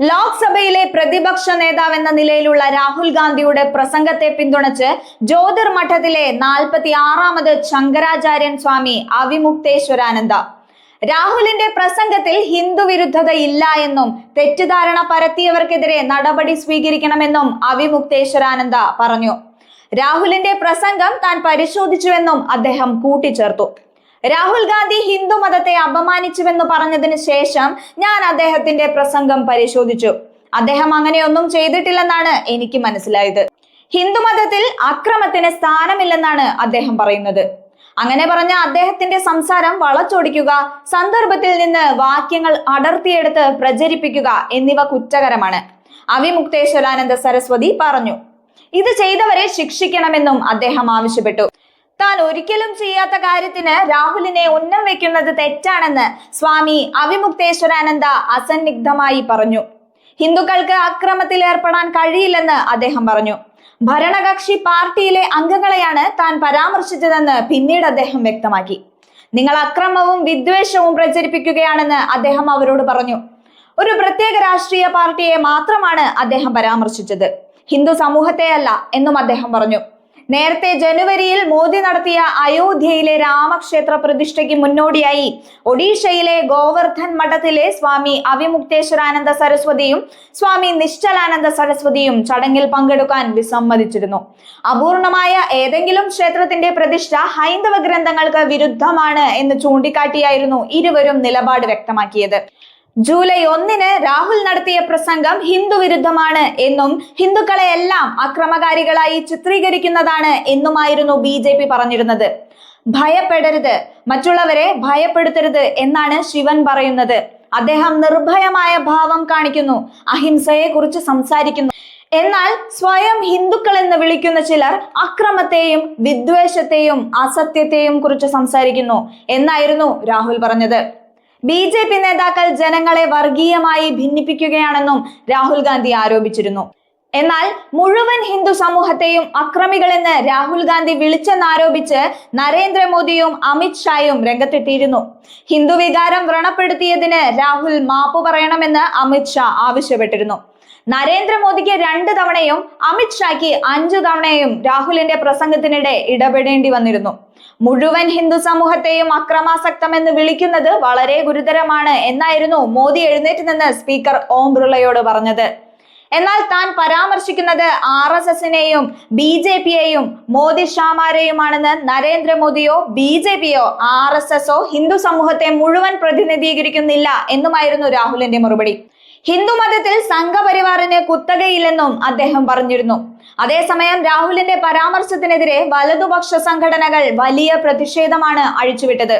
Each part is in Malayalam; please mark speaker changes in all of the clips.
Speaker 1: ലോക്സഭയിലെ പ്രതിപക്ഷ നേതാവെന്ന നിലയിലുള്ള രാഹുൽ ഗാന്ധിയുടെ പ്രസംഗത്തെ പിന്തുണച്ച് ജ്യോതിർ മഠത്തിലെ നാൽപ്പത്തി ആറാമത് ശങ്കരാചാര്യൻ സ്വാമി അവിമുക്തേശ്വരാനന്ദ. രാഹുലിന്റെ പ്രസംഗത്തിൽ ഹിന്ദു വിരുദ്ധത ഇല്ല എന്നും തെറ്റിദ്ധാരണ പരത്തിയവർക്കെതിരെ നടപടി സ്വീകരിക്കണമെന്നും അവിമുക്തേശ്വരാനന്ദ പറഞ്ഞു. രാഹുലിന്റെ പ്രസംഗം താൻ പരിശോധിച്ചുവെന്നും അദ്ദേഹം കൂട്ടിച്ചേർത്തു. രാഹുൽ ഗാന്ധി ഹിന്ദു മതത്തെ അപമാനിച്ചുവെന്ന് പറഞ്ഞതിന് ശേഷം ഞാൻ അദ്ദേഹത്തിന്റെ പ്രസംഗം പരിശോധിച്ചു. അദ്ദേഹം അങ്ങനെയൊന്നും ചെയ്തിട്ടില്ലെന്നാണ് എനിക്ക് മനസ്സിലായത്. ഹിന്ദുമതത്തിൽ അക്രമത്തിന് സ്ഥാനമില്ലെന്നാണ് അദ്ദേഹം പറയുന്നത്. അങ്ങനെ പറഞ്ഞ അദ്ദേഹത്തിന്റെ സംസാരം വളച്ചൊടിക്കുക സന്ദർഭത്തിൽ നിന്ന് വാക്യങ്ങൾ അടർത്തിയെടുത്ത് പ്രചരിപ്പിക്കുക എന്നിവ കുറ്റകരമാണ്. അവിമുക്തേശ്വരാനന്ദ സരസ്വതി പറഞ്ഞു. ഇത് ചെയ്തവരെ ശിക്ഷിക്കണമെന്നും അദ്ദേഹം ആവശ്യപ്പെട്ടു. താൻ ഒരിക്കലും ചെയ്യാത്ത കാര്യത്തിന് രാഹുലിനെ ഉന്നം വെക്കുന്നത് തെറ്റാണെന്ന് സ്വാമി അവിമുക്തേശ്വരാനന്ദ അസന്നിഗ്ധമായി പറഞ്ഞു. ഹിന്ദുക്കൾക്ക് അക്രമത്തിൽ ഏർപ്പെടാൻ കഴിയില്ലെന്ന് അദ്ദേഹം പറഞ്ഞു. ഭരണകക്ഷി പാർട്ടിയിലെ അംഗങ്ങളെയാണ് താൻ പരാമർശിച്ചതെന്ന് പിന്നീട് അദ്ദേഹം വ്യക്തമാക്കി. നിങ്ങൾ അക്രമവും വിദ്വേഷവും പ്രചരിപ്പിക്കുകയാണെന്ന് അദ്ദേഹം അവരോട് പറഞ്ഞു. ഒരു പ്രത്യേക രാഷ്ട്രീയ പാർട്ടിയെ മാത്രമാണ് അദ്ദേഹം പരാമർശിച്ചത്. ഹിന്ദു സമൂഹത്തെയല്ല എന്നും അദ്ദേഹം പറഞ്ഞു. നേരത്തെ ജനുവരിയിൽ മോദി നടത്തിയ അയോധ്യയിലെ രാമക്ഷേത്ര പ്രതിഷ്ഠയ്ക്ക് മുന്നോടിയായി ഒഡീഷയിലെ ഗോവർദ്ധൻ മഠത്തിലെ സ്വാമി അവിമുക്തേശ്വരാനന്ദ സരസ്വതിയും സ്വാമി നിശ്ചലാനന്ദ സരസ്വതിയും ചടങ്ങിൽ പങ്കെടുക്കാൻ വിസമ്മതിച്ചിരുന്നു. അപൂർണമായ ഏതെങ്കിലും ക്ഷേത്രത്തിന്റെ പ്രതിഷ്ഠ ഹൈന്ദവ ഗ്രന്ഥങ്ങൾക്ക് വിരുദ്ധമാണ് എന്ന് ചൂണ്ടിക്കാട്ടിയായിരുന്നു ഇരുവരും നിലപാട് വ്യക്തമാക്കിയത്. ജൂലൈ ഒന്നിന് രാഹുൽ നടത്തിയ പ്രസംഗം ഹിന്ദു വിരുദ്ധമാണ് എന്നും ഹിന്ദുക്കളെ എല്ലാം അക്രമകാരികളായി ചിത്രീകരിക്കുന്നതാണ് എന്നുമായിരുന്നു ബി ജെ പി പറഞ്ഞിരുന്നത്. ഭയപ്പെടരുത്. മറ്റുള്ളവരെ ഭയപ്പെടുത്തരുത് എന്നാണ് ശിവൻ പറയുന്നത്. അദ്ദേഹം നിർഭയമായ ഭാവം കാണിക്കുന്നു. അഹിംസയെ കുറിച്ച് സംസാരിക്കുന്നു. എന്നാൽ സ്വയം ഹിന്ദുക്കൾ എന്ന് വിളിക്കുന്ന ചിലർ അക്രമത്തെയും വിദ്വേഷത്തെയും അസത്യത്തെയും കുറിച്ച് സംസാരിക്കുന്നു എന്നായിരുന്നു രാഹുൽ പറഞ്ഞത്. ബി ജെ പി നേതാക്കൾ ജനങ്ങളെ വർഗീയമായി ഭിന്നിപ്പിക്കുകയാണെന്നും രാഹുൽ ഗാന്ധി ആരോപിച്ചിരുന്നു. എന്നാൽ മുഴുവൻ ഹിന്ദു സമൂഹത്തെയും അക്രമികളെന്ന് രാഹുൽ ഗാന്ധി വിളിച്ചെന്നാരോപിച്ച് നരേന്ദ്രമോദിയും അമിത് ഷായും രംഗത്തെത്തിയിരുന്നു. ഹിന്ദു വികാരം വ്രണപ്പെടുത്തിയതിന് രാഹുൽ മാപ്പ് പറയണമെന്ന് അമിത് ഷാ ആവശ്യപ്പെട്ടിരുന്നു. നരേന്ദ്രമോദിക്ക് രണ്ട് തവണയും അമിത് ഷായ്ക്ക് അഞ്ചു തവണയും രാഹുലിന്റെ പ്രസംഗത്തിനിടെ ഇടപെടേണ്ടി വന്നിരുന്നു. മുഴുവൻ ഹിന്ദു സമൂഹത്തെയും അക്രമാസക്തമെന്ന് വിളിക്കുന്നത് വളരെ ഗുരുതരമാണ് എന്നായിരുന്നു മോദി എഴുന്നേറ്റ് നിന്ന് സ്പീക്കർ ഓം ബിർളയോട് പറഞ്ഞത്. എന്നാൽ താൻ പരാമർശിക്കുന്നത് ആർ എസ് എസിനെയും ബി ജെ പിയെയും മോദി ഷാമാരെയുമാണെന്ന് നരേന്ദ്രമോദിയോ ബി ജെ പിയോ ആർ എസ് എസോ ഹിന്ദു സമൂഹത്തെ മുഴുവൻ പ്രതിനിധീകരിക്കുന്നില്ല എന്നുമായിരുന്നു രാഹുലിന്റെ മറുപടി. ഹിന്ദു മതത്തിൽ സംഘപരിവാറിന് കുത്തകയില്ലെന്നും അദ്ദേഹം പറഞ്ഞിരുന്നു. അതേസമയം രാഹുലിന്റെ പരാമർശത്തിനെതിരെ വലതുപക്ഷ സംഘടനകൾ വലിയ പ്രതിഷേധമാണ് അഴിച്ചുവിട്ടത്.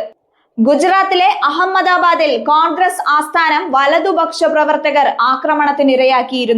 Speaker 1: ഗുജറാത്തിലെ അഹമ്മദാബാദിൽ കോൺഗ്രസ് ആസ്ഥാനം വലതുപക്ഷ പ്രവർത്തകർ ആക്രമണത്തിനിരയാക്കിയിരുന്നു.